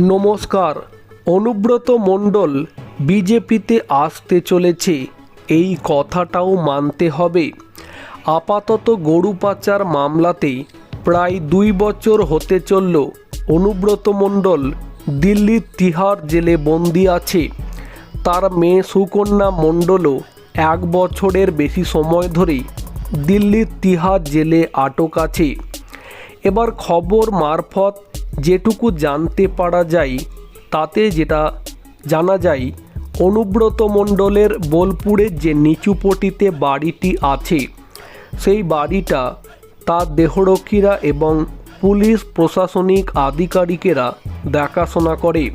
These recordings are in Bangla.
নমস্কার। অনুব্রত মণ্ডল, বিজেপিতে আসতে চলেছে। এই কথাটাও মানতে হবে। আপাতত গরু পাচার মামলাতে প্রায় দুই বছর হতে চলল। অনুব্রত মণ্ডল, দিল্লির তিহার জেলে বন্দি আছে। তার মেয়ে সুকন্যা মণ্ডলও এক বছরের বেশি সময় ধরেই দিল্লির তিহার জেলে আটক আছে। এবার খবর মারফত যেটুকু জানতে পারা যায়, তাতে যেটা জানা যায়, অনুব্রত মণ্ডলের বোলপুরের যে নিচুপটিতে বাড়িটি আছে, সেই বাড়িটা তার দেহরক্ষীরা এবং পুলিশ, প্রশাসনিক আধিকারিকেরা দেখাশোনা করে।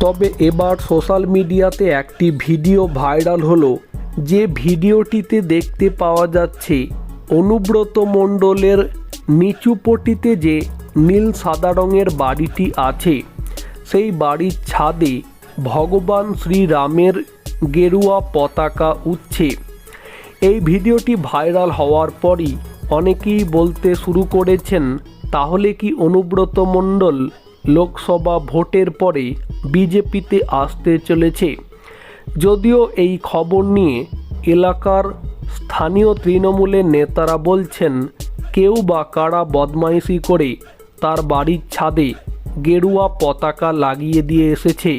তবে এবার সোশ্যাল মিডিয়াতে একটি ভিডিও ভাইরাল হলো, যে ভিডিওটিতে দেখতে পাওয়া যাচ্ছে, অনুব্রত মণ্ডলের নিচুপটিতে যে নীল সাদা রঙের বাড়িটি আছে। সেই বাড়ির ছাদে ভগবান শ্রীরামের গেরুয়া পতাকা উঠছে। এই ভিডিওটি ভাইরাল হওয়ার পরই অনেকেই বলতে শুরু করেছেন, তাহলে কি অনুব্রত মণ্ডল লোকসভা ভোটের পরে বিজেপিতে আসতে চলেছে? যদিও এই খবর নিয়ে এলাকার স্থানীয় তৃণমূলের নেতারা বলছেন, কেউ বা কারা বদমাইশি করে তার বাড়ির ছাদে গেরুয়া পতাকা লাগিয়ে দিয়ে এসেছে।